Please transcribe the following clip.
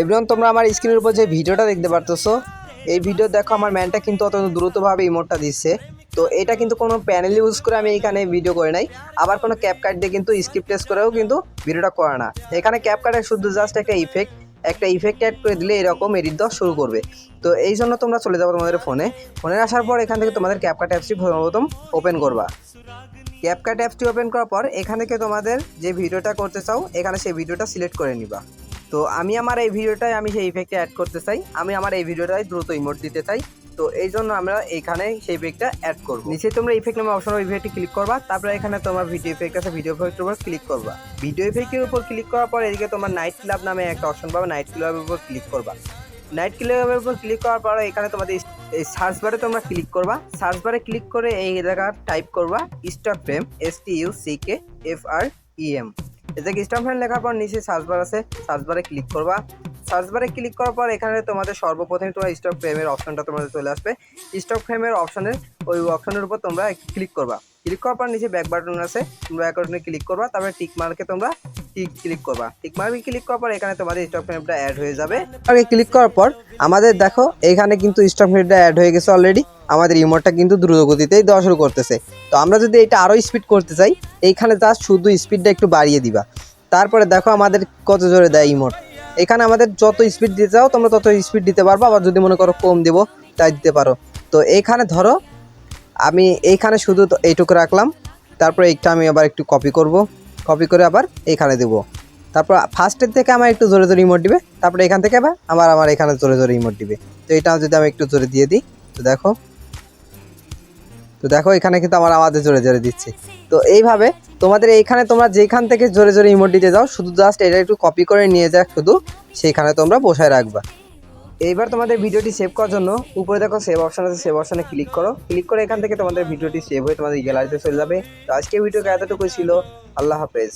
Everyone তোমরা আমার স্ক্রিনের উপর যে ভিডিওটা দেখতে পারতেছো, এই ভিডিও দেখো, আমার ম্যানটা কিন্তু অত দ্রুতভাবে ইমোটটা দিচ্ছে। তো এটা কিন্তু কোনো প্যানেল ইউজ করে আমি এখানে ভিডিও করে নাই। আবার কোনো ক্যাপ কার্ড দিয়ে কিন্তু স্ক্রিপ্ট টেস্ট করেও কিন্তু ভিডিওটা করে না। এখানে ক্যাপ কার্ডে শুধু জাস্ট একটা ইফেক্ট একটা ইফেক্ট অ্যাড করে দিলে এরকম এডিট দেওয়া শুরু করবে। তো এই জন্য তোমরা চলে যাব তোমাদের ফোনে ফোনে আসার পর এখান থেকে তোমাদের ক্যাপকাট অ্যাপসটি প্রথম ওপেন করবা। ক্যাপকাট অ্যাপসটি ওপেন করার পর এখান থেকে তোমাদের যে ভিডিওটা করতে চাও, এখানে সেই ভিডিওটা সিলেক্ট করে নিবা। তো আমি আমার এই ভিডিওটায় আমি সেই ইফেক্টটা অ্যাড করতে চাই। আমি আমার এই ভিডিওটায় দ্রুত ইমোট দিতে চাই। তো এই জন্য আমরা এখানে সেই ইফেক্টটা অ্যাড করব। নিচে তোমরা ইফেক্ট নামে অপশন ইফেক্টে ক্লিক করবা। তারপরে এখানে তোমার ভিডিও ইফেক্ট আছে ভিডিও ইফেক্টের উপর ক্লিক করবা। ভিডিও ইফেক্টের উপর ক্লিক করার পর এদিকে তোমার নাইট ক্লাব নামে একটা অপশন পাবে নাইট ক্লাবের উপর ক্লিক করবা। নাইট ক্লাবের উপর ক্লিক করার পর এখানে তোমাদের এই সার্চ বারে তোমরা ক্লিক করবা। সার্চ বারে ক্লিক করে এই জায়গা টাইপ করবা stock frame S T U C K F R E M এটাকে স্টক ফ্যান লেখার পর নিচে সার্চ বার আছে। সার্চ বারে ক্লিক করবা। সার্চ বারে ক্লিক করার পর এখানে তোমাদের সর্বপ্রথমে তোমার স্টক ফ্রেমের অপশনটা তোমাদের চলে আসবে। স্টক ফ্রেমের অপশনের ওই অপশনের উপর তোমরা ক্লিক করবা। ক্লিক করার পর নিচে ব্যাক বাটন আছে, তোমরা বাটনে ক্লিক করবা। তারপরে টিক মার্কে তোমরা টিক ক্লিক করবা। টিক মার্কে ক্লিক করার পর এখানে তোমাদের স্টক ফ্রেমটা অ্যাড হয়ে যাবে। আগে ক্লিক করার পর আমাদের দেখো, এখানে কিন্তু স্টক ফ্রেমটা অ্যাড হয়ে গেছে অলরেডি আমাদের ইমোটটা কিন্তু দ্রুত গতিতেই দেওয়া শুরু করতেছে। তো আমরা যদি এটা আরও স্পিড করতে চাই, এইখানে জাস্ট শুধু স্পিডটা একটু বাড়িয়ে দিবা। তারপরে দেখো আমাদের কত জোরে দেয় ইমোট এখানে আমাদের যত স্পিড দিতে চাও, তোমরা তত স্পিড দিতে পারব, আবার যদি মনে করো কম দিব, তাই দিতে পারো। তো এইখানে ধরো, আমি এইখানে শুধু এইটুকু রাখলাম। তারপরে এইটা আমি আবার একটু কপি করব। কপি করে আবার এখানে দেবো। তারপর ফার্স্টের থেকে আমার একটু জোরে জোরে ইমোট দিবে, তারপরে এখান থেকে আবার আবার আমার এখানে জোরে জোরে ইমোট দিবে। তো এটাও যদি আমি একটু জোরে দিয়ে দিই, তো দেখো। তো দেখো, এখানে কিন্তু আমার আওয়াজে জোরে জোরে দিচ্ছে। তো এইভাবে তোমাদের এইখানে তোমরা যেখান থেকে জোরে জোরে ইমোট দিতে যাও, শুধু জাস্ট এটা একটু কপি করে নিয়ে যাক, শুধু সেইখানে তোমরা বসায় রাখবা। এইবার তোমাদের ভিডিওটি সেভ করার জন্য উপরে দেখো সেভ অপশন আছে সেভ অপশনে ক্লিক করো। ক্লিক করে এখান থেকে তোমাদের ভিডিওটি সেভ হয়ে তোমাদের গ্যালারিতে চলে যাবে। তো আজকে ভিডিও এতটুকুই ছিল। আল্লাহ হাফেজ।